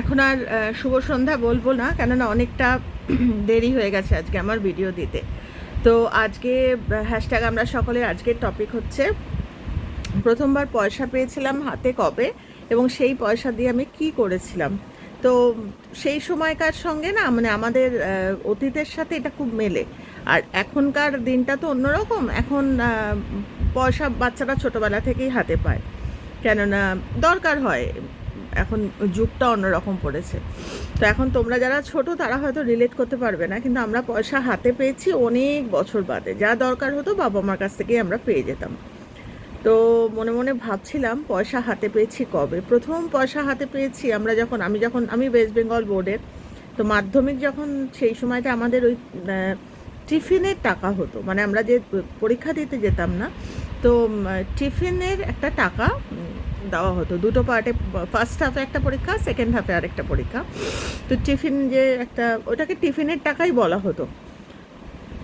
এখন আর শুভ সন্ধ্যা বলব না, কেননা অনেকটা দেরি হয়ে গেছে আজকে আমার ভিডিও দিতে। তো আজকে হ্যাশট্যাগ আমরা সকলের আজকের টপিক হচ্ছে, প্রথমবার পয়সা পেয়েছিলাম হাতে কবে এবং সেই পয়সা দিয়ে আমি কি করেছিলাম। তো সেই সময়কার সঙ্গে না মানে আমাদের অতীতের সাথে এটা খুব মেলে। আর এখনকার দিনটা তো অন্যরকম এখন পয়সা বাচ্চারা ছোটোবেলা থেকেই হাতে পায়। কেননা দরকার হয় এখন যুগটা অন্যরকম পড়েছে। তো এখন তোমরা যারা ছোট, তারা হয়তো রিলেট করতে পারবে না, কিন্তু আমরা পয়সা হাতে পেয়েছি অনেক বছর বাদে। যা দরকার হতো বাবা মার কাছ থেকেই আমরা পেয়ে যেতাম। তো মনে মনে ভাবছিলাম, পয়সা হাতে পেয়েছি কবে? প্রথম পয়সা হাতে পেয়েছি আমরা যখন, আমি যখন, আমি ওয়েস্ট বেঙ্গল বোর্ডের তো মাধ্যমিক যখন সেই সময়টা আমাদের ওই টিফিনের টাকা হতো। মানে আমরা যে পরীক্ষা দিতে যেতাম না, তো টিফিনের একটা টাকা দেওয়া হতো। দুটো পার্টে ফার্স্ট হাফে একটা পরীক্ষা সেকেন্ড হাফে আরেকটা পরীক্ষা। তো টিফিন যে একটা, ওটাকে টিফিনের টাকাই বলা হতো।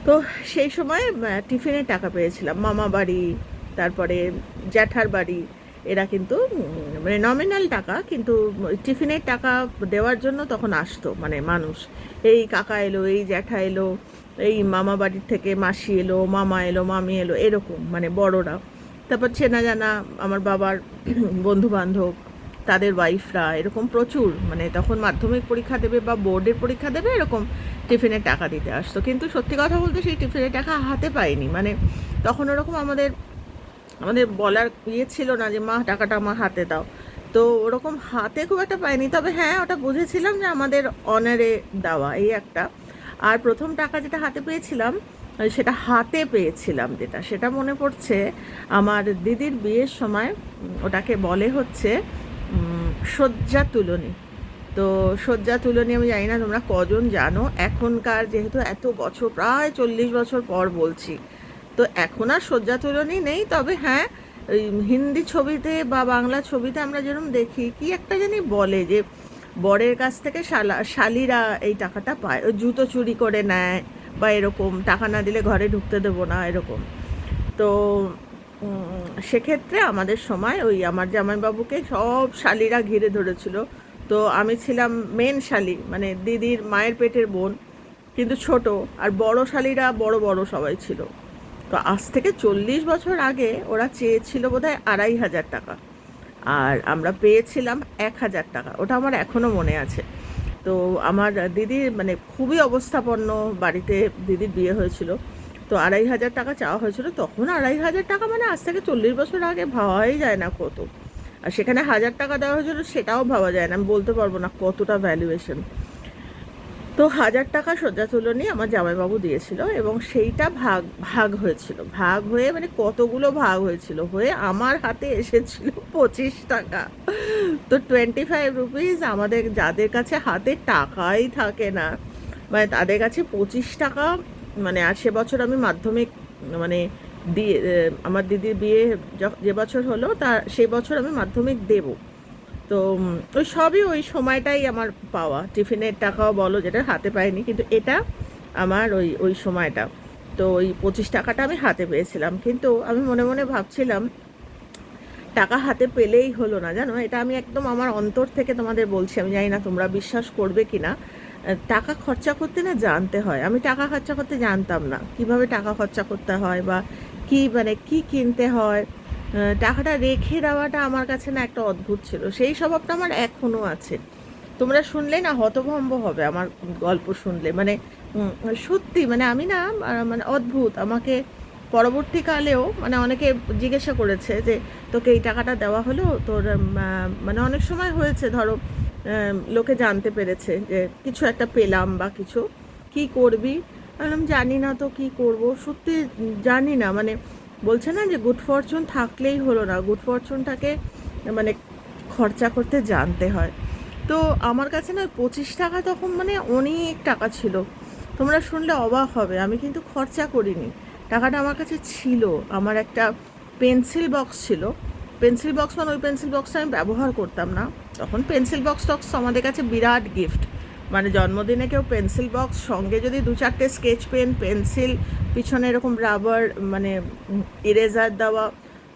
তো সেই সময় টিফিনের টাকা পেয়েছিলাম। মামা বাড়ি, তারপরে জ্যাঠার বাড়ি, এরা কিন্তু মানে নমিনাল টাকা, কিন্তু টিফিনের টাকা দেওয়ার জন্য তখন আসতো মানে মানুষ। এই কাকা এলো, এই জ্যাঠা এলো, এই মামা বাড়ির থেকে মাসি এলো, মামা এলো, মামি এলো, এরকম মানে বড়রা। তারপর চেনা জানা আমার বাবার বন্ধু বান্ধব তাদের ওয়াইফরা এরকম প্রচুর। মানে তখন মাধ্যমিক পরীক্ষা দেবে বা বোর্ডের পরীক্ষা দেবে, এরকম টিফিনের টাকা দিতে আসতো। কিন্তু সত্যি কথা বলতে সেই টিফিনের টাকা হাতে পাইনি। মানে তখন ওরকম আমাদের আমাদের বলার ইয়ে ছিল না যে, মা, টাকাটা আমার হাতে দাও। তো ওরকম হাতে খুব একটা পাইনি। তবে হ্যাঁ ওটা বুঝেছিলাম যে আমাদের অনারে দেওয়া এই একটা। আর প্রথম টাকা যেটা হাতে পেয়েছিলাম সেটা হাতে পেয়েছিলাম যেটা। সেটা মনে পড়ছে আমার দিদির বিয়ের সময় ওটাকে বলে হচ্ছে শয্যা তুলনী। তো শয্যা তুলনী আমি জানি না তোমরা কজন জানো, এখনকার যেহেতু এত বছর, প্রায় চল্লিশ বছর পর বলছি। তো এখন আর শয্যা তুলনী নেই, তবে হ্যাঁ ওই হিন্দি ছবিতে বা বাংলা ছবিতে আমরা যেরকম দেখি, কি একটা জানি বলে যে, বরের কাছ থেকে শালা, শালিরা এই টাকাটা পায়, ওই জুতো চুরি করে নেয় বা এরকম টাকা না দিলে ঘরে ঢুকতে দেবো না, এরকম। তো সেক্ষেত্রে আমাদের সময় ওই আমার জামাইবাবুকে সব শালিরা ঘিরে ধরেছিল। তো আমি ছিলাম মেন শালি মানে দিদির মায়ের পেটের বোন, কিন্তু ছোট, আর বড় শালিরা বড় বড় সবাই ছিল। তো আজ থেকে চল্লিশ বছর আগে ওরা চেয়েছিল বোধহয় আড়াই হাজার টাকা, আর আমরা পেয়েছিলাম এক হাজার টাকা। ওটা আমার এখনও মনে আছে। তো আমার দিদির মানে খুবই অবস্থাপন্ন বাড়িতে দিদির বিয়ে হয়েছিল। তো আড়াই হাজার টাকা চাওয়া হয়েছিল। তখন আড়াই হাজার টাকা মানে আজ থেকে চল্লিশ বছর আগে ভাবাই যায় না কত। আর সেখানে হাজার টাকা দেওয়া হয়েছিল সেটাও ভাবা যায় না। আমি বলতে পারব না কতটা ভ্যালুয়েশন তো হাজার টাকা শয্যা তুলনি আমার জামাইবাবু দিয়েছিল এবং সেইটা ভাগ ভাগ হয়েছিল। ভাগ হয়ে মানে কতগুলো ভাগ হয়েছিল? হয়ে আমার হাতে এসেছিল পঁচিশ টাকা। তো টোয়েন্টি ফাইভ রুপিস আমাদের যাদের কাছে হাতে টাকাই থাকে না মানে তাদের কাছে পঁচিশ টাকা মানে আর সে বছর আমি মাধ্যমিক মানে দিয়ে আমার দিদির বিয়ে য- বছর হলো তা, সে বছর আমি মাধ্যমিক দেবো। তো ওই সবই ওই সময়টাই আমার পাওয়া। টিফিনের টাকাও বলো যেটা হাতে পাইনি, কিন্তু এটা আমার ওই ওই সময়টা। তো ওই পঁচিশ টাকাটা আমি হাতে পেয়েছিলাম। কিন্তু আমি মনে মনে ভাবছিলাম টাকা হাতে পেলেই হলো না, জানো? এটা আমি একদম আমার অন্তর থেকে তোমাদের বলছি, আমি জানি না তোমরা বিশ্বাস করবে কি না টাকা খরচা করতে না জানতে হয়। আমি টাকা খরচা করতে জানতাম না কীভাবে টাকা খরচা করতে হয় বা কি মানে কি কিনতে হয়। টাকাটা রেখে দেওয়াটা আমার কাছে না একটা অদ্ভুত ছিল। সেই স্বভাবটা আমার এখনও আছে। তোমরা শুনলে না হতভম্ব হবে আমার গল্প শুনলে। মানে সত্যি মানে আমি না মানে অদ্ভুত। আমাকে পরবর্তীকালেও মানে অনেকে জিজ্ঞাসা করেছে যে, তোকে এই টাকাটা দেওয়া হলো? তোর মানে অনেক সময় হয়েছে, ধরো লোকে জানতে পেরেছে যে কিছু একটা পেলাম বা কিছু। কি করবি? আমি জানি না তো কি করব। সত্যি জানি না মানে বলছে না যে, গুড ফরচুন থাকলেই হলো না। গুড ফরচুনটাকে মানে খরচা করতে জানতে হয়। তো আমার কাছে না পঁচিশ টাকা তখন মানে অনেক টাকা ছিল। তোমরা শুনলে অবাক হবে, আমি কিন্তু খরচা করিনি। টাকাটা আমার কাছে ছিল। আমার একটা পেন্সিল বক্স ছিল। পেন্সিল বক্স মানে ওই পেন্সিল বক্সটা আমি ব্যবহার করতাম না। তখন পেন্সিল বক্স টক্স আমাদের কাছে বিরাট গিফট মানে জন্মদিনে কেউ পেন্সিল বক্স সঙ্গে যদি দু চারটে স্কেচ পেন পেন্সিল, পিছনে এরকম রাবার মানে ইরেজার দেওয়া।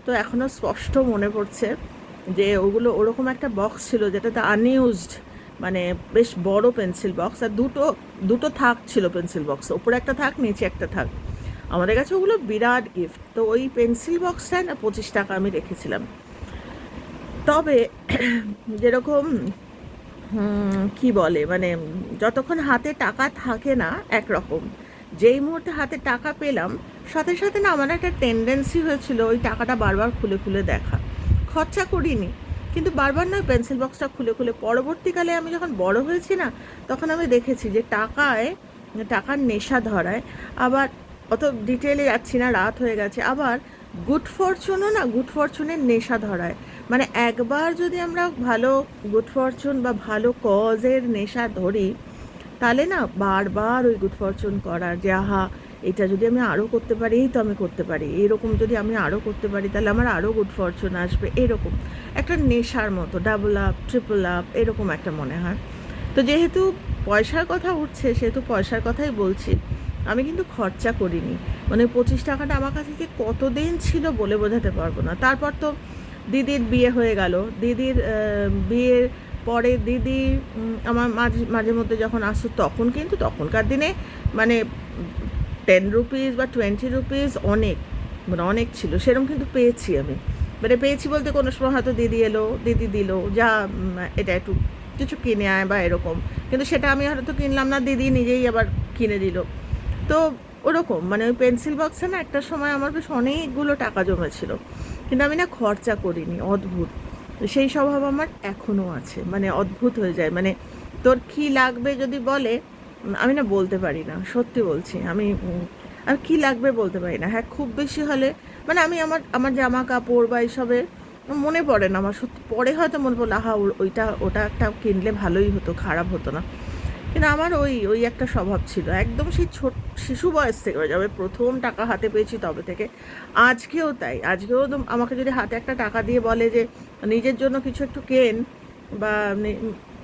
তো এখনও স্পষ্ট মনে পড়ছে যে ওগুলো ওরকম একটা বক্স ছিল যেটাতে আনইউজড মানে বেশ বড় পেন্সিল বক্স আর দুটো দুটো থাক ছিল পেন্সিল বক্স ওপরে একটা থাক, নিচে একটা থাক। আমাদের কাছে ওগুলো বিরাট গিফট তো ওই পেন্সিল বক্সটায় না পঁচিশ টাকা আমি রেখেছিলাম। তবে যেরকম কি বলে মানে যতক্ষণ হাতে টাকা থাকে না, একরকম। যেই মুহূর্তে হাতে টাকা পেলাম, সাথে সাথে না আমার একটা টেন্ডেন্সি হয়েছিল ওই টাকাটা বারবার খুলে খুলে দেখা। খরচা করিনি, কিন্তু বারবার নয় পেন্সিল বক্সটা খুলে খুলে, পরবর্তীকালে আমি যখন বড় হয়েছি না, তখন আমি দেখেছি যে টাকায়, টাকার নেশা ধরায়। আবার অত ডিটেলে যাচ্ছি না, রাত হয়ে গেছে। আবার গুড ফরচুনও না গুড ফরচুনের নেশা ধরায়। মানে একবার যদি আমরা ভালো গুড ফরচুন বা ভালো কজের নেশা ধরি, তাহলে না বারবার ওই গুড ফরচুন করার যে, আহা, এটা যদি আমি আরও করতে পারি, এই তো আমি করতে পারি। এরকম যদি আমি আরও করতে পারি, তাহলে আমার আরও গুড ফরচুন আসবে। এরকম। একটা নেশার মতো ডাবল আপ ট্রিপল আপ এরকম একটা মনে হয়। তো যেহেতু পয়সার কথা উঠছে, সেহেতু পয়সার কথাই বলছি। আমি কিন্তু খরচা করিনি। মানে পঁচিশ টাকাটা আমার কাছে যে কতদিন ছিল বলে বোঝাতে পারব না। তারপর তো দিদির বিয়ে হয়ে গেল। দিদির বিয়ের পরে দিদি আমার মাঝে মাঝে মধ্যে যখন আসতো তখন কিন্তু তখনকার দিনে মানে টেন রুপিস বা টোয়েন্টি রুপিস অনেক মানে অনেক ছিল। সেরকম কিন্তু পেয়েছি আমি। মানে পেয়েছি বলতে কোনো সময় হয়তো দিদি এলো, দিদি দিল, যা এটা একটু কিছু কিনে আয় বা এরকম। কিন্তু সেটা আমি হয়তো কিনলাম না, দিদি নিজেই আবার কিনে দিল। তো ওরকম মানে ওই পেন্সিল বক্সে না একটা সময় আমার বেশ অনেকগুলো টাকা জমেছিল। কিন্তু আমি না খরচা করিনি, অদ্ভুত। সেই স্বভাব আমার এখনও আছে মানে অদ্ভুত হয়ে যায়। মানে তোর কী লাগবে যদি বলে আমি না বলতে পারি না, সত্যি বলছি। আমি আর কী লাগবে বলতে পারি না। হ্যাঁ খুব বেশি হলে মানে আমি আমার আমার জামা কাপড় বা এইসবের মনে পড়ে না। আমার সত্যি, পরে হয়তো মনে পড়ল, আহা ওইটা, ওটা একটা কিনলে ভালোই হতো, খারাপ হতো না। কিন্তু আমার ওই ওই একটা স্বভাব ছিল। একদম সেই ছোট, শিশু বয়স থেকে যাবে। প্রথম টাকা হাতে পেয়েছি তবে থেকে। আজকেও তাই। আজকেও আমাকে যদি হাতে একটা টাকা দিয়ে বলে যে, নিজের জন্য কিছু একটু কেন বা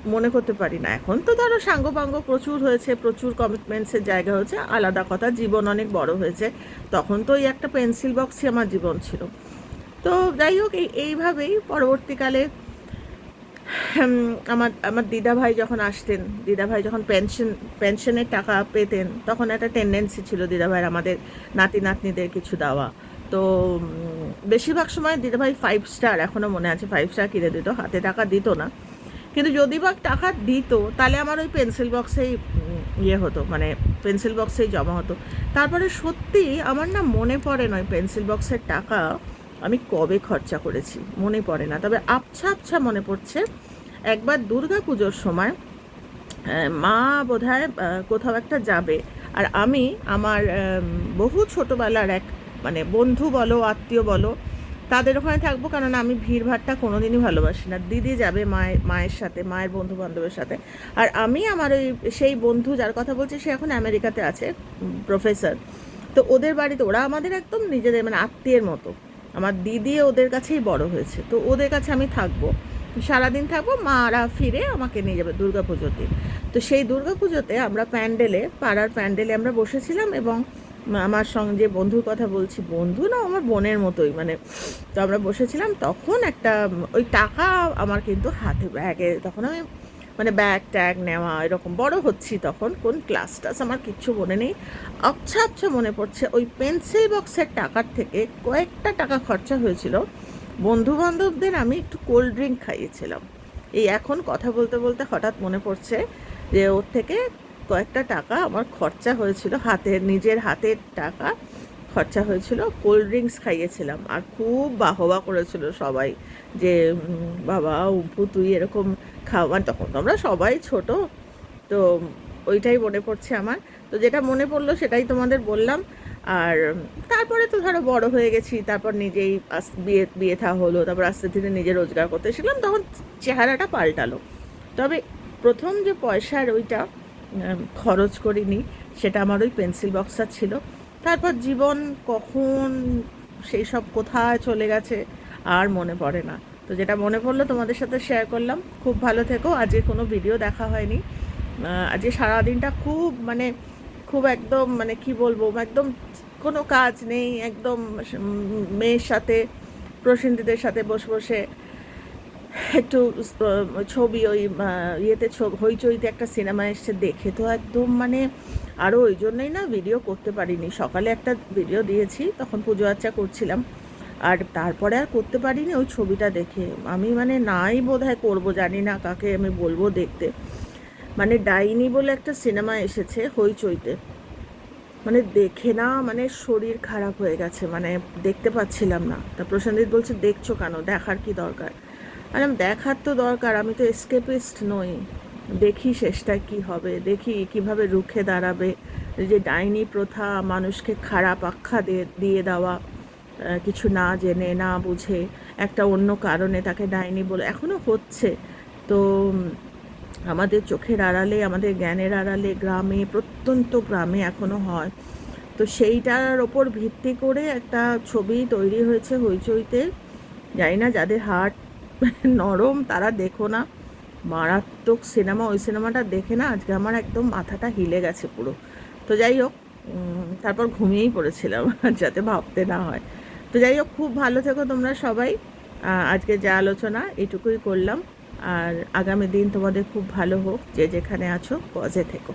মনে করতে পারি না। এখন তো ধরো সাঙ্গপাঙ্গ প্রচুর হয়েছে, প্রচুর কমিটমেন্টসের জায়গা হয়েছে। আলাদা কথা, জীবন অনেক বড় হয়েছে। তখন তো ওই একটা পেন্সিল বক্সই আমার জীবন ছিল। তো যাই হোক, এই, এইভাবেই পরবর্তীকালে আমার আমার দিদাভাই যখন আসতেন, দিদাভাই যখন পেনশন পেনশনের টাকা পেতেন, তখন একটা টেন্ডেন্সি ছিল দিদাভাইয়ের, আমাদের নাতি নাতনিদের কিছু দেওয়া। তো বেশিরভাগ সময় দিদাভাই ফাইভ স্টার এখনও মনে আছে ফাইভ স্টার কিনে দিত, হাতে টাকা দিত না। কিন্তু যদি বা টাকা দিত, তাহলে আমার ওই পেন্সিল বক্সেই ইয়ে হতো মানে পেন্সিল বক্সেই জমা হতো। তারপরে সত্যি আমার না মনে পড়ে নয় পেন্সিল বক্সের টাকা। আমি কবে খরচা করেছি? মনে পড়ে না। তবে আবছা আবছা মনে পড়ছে। একবার দুর্গা পুজোর সময় মা বোধহয় কোথাও একটা যাবে। আর আমি, আমার বহু ছোটোবেলার এক মানে বন্ধু বলো, আত্মীয় বলো, তাদের ওখানে থাকব। কারণ আমি ভিড়ভাড়টা কোনোদিনই ভালোবাসি না। দিদি যাবে মায়ের মায়ের সাথে, মায়ের বন্ধু বান্ধবের সাথে। আর আমি, আমার ওই সেই বন্ধু যার কথা বলছি, সে এখন আমেরিকাতে আছে প্রফেসর তো ওদের বাড়িতে, ওরা আমাদের একদম নিজেদের মানে আত্মীয়ের মতো। আমার দিদি ওদের কাছেই বড় হয়েছে। তো ওদের কাছে আমি থাকব। সারাদিন থাকব, মারা ফিরে আমাকে নিয়ে যাবে দুর্গা পুজোর দিন। তো সেই দুর্গা পুজোতে আমরা প্যান্ডেলে, পাড়ার প্যান্ডেলে আমরা বসেছিলাম এবং আমার সঙ্গে যে বন্ধুর কথা বলছি, বন্ধু না আমার বোনের মতোই মানে তো আমরা বসেছিলাম, তখন একটা ওই টাকা আমার কিন্তু হাতে ব্যাগে, তখন আমি মানে ব্যাগ ট্যাগ নেওয়া, এরকম। বড় হচ্ছি তখন কোন ক্লাস টাস আমার কিচ্ছু মনে নেই। আচ্ছা আচ্ছা মনে পড়ছে, ওই পেন্সিল বক্সের টাকার থেকে কয়েকটা টাকা খরচা হয়েছিল। বন্ধু বান্ধবদের আমি একটু কোল্ড ড্রিঙ্ক খাইয়েছিলাম। এই এখন কথা বলতে বলতে হঠাৎ মনে পড়ছে যে, ওর থেকে কয়েকটা টাকা আমার খরচা হয়েছিল, হাতের, নিজের হাতের টাকা। খরচা হয়েছিল কোল্ড ড্রিঙ্কস খাইয়েছিলাম। আর খুব বাহবা করেছিল সবাই যে বাবা উম্পু তুই এরকম খাওয়ান তখন তো আমরা সবাই ছোট, তো ওইটাই মনে পড়ছে আমার। তো যেটা মনে পড়ল সেটাই তোমাদের বললাম। আর তারপরে তো ধরো বড় হয়ে গেছি, তারপর নিজেই বিয়ে বিয়ে থা হলো, তারপর আস্তে ধীরে নিজে রোজগার করতে শিখলাম, তখন চেহারাটা পাল্টালো। তবে প্রথম যে পয়সার ওইটা খরচ করিনি, সেটা আমার ওই পেন্সিল বক্সটা ছিল। তারপর জীবন কখন সেই সব কোথায় চলে গেছে আর মনে পড়ে না। তো যেটা মনে পড়ল তোমাদের সাথে শেয়ার করলাম। খুব ভালো থেকো। আজকে কোনো ভিডিও দেখা হয়নি। আজকে সারাদিনটা খুব মানে খুব একদম মানে কি বলব, একদম কোনো কাজ নেই। একদম মেয়ের সাথে, প্রসেনজিতের সাথে বসে বসে একটু ছবি ওই ইয়েতে হইচইতে একটা সিনেমা এসছে দেখে তো একদম মানে আরও ওই জন্যই না ভিডিও করতে পারিনি। সকালে একটা ভিডিও দিয়েছি, তখন পুজো আর্চা করছিলাম। আর তারপরে আর করতে পারিনি ওই ছবিটা দেখে। আমি মানে নাই বোধ হয় করব, জানি না কাকে আমি বলব দেখতে। মানে ডাইনি বলে একটা সিনেমা এসেছে হইচইতে। মানে দেখে না মানে শরীর খারাপ হয়ে গেছে মানে দেখতে পাচ্ছিলাম না। তা প্রসেনজিৎ বলছে, দেখছ কেন? দেখার কি দরকার? আর দেখার তো দরকার, আমি তো এসকেপিস্ট নই। দেখি শেষটা কি হবে, দেখি কীভাবে রুখে দাঁড়াবে। যে ডাইনি প্রথা, মানুষকে খারাপ আখ্যা দিয়ে দিয়ে দেওয়া কিছু না জেনে, না বুঝে, একটা অন্য কারণে তাকে ডাইনি বলে এখনও হচ্ছে। তো আমাদের চোখের আড়ালে, আমাদের জ্ঞানের আড়ালে গ্রামে, প্রত্যন্ত গ্রামে এখনও হয়। তো সেইটার ওপর ভিত্তি করে একটা ছবি তৈরি হয়েছে হইচইতে। জানি না যাদের হার্ট নরম, তারা দেখো না। মারাত্মক সিনেমা, ওই সিনেমাটা দেখে না আজকে আমার একদম মাথাটা হিলে গেছে পুরো। তো যাই হোক তারপর ঘুমিয়েই পড়েছিলাম যাতে ভাবতে না হয়। তো যাই হোক, খুব ভালো থেকো তোমরা সবাই। আজকে যা আলোচনা, এটুকুই করলাম। আর আগামী দিন তোমাদের খুব ভালো হোক, যে যেখানে আছো পজে থেকো।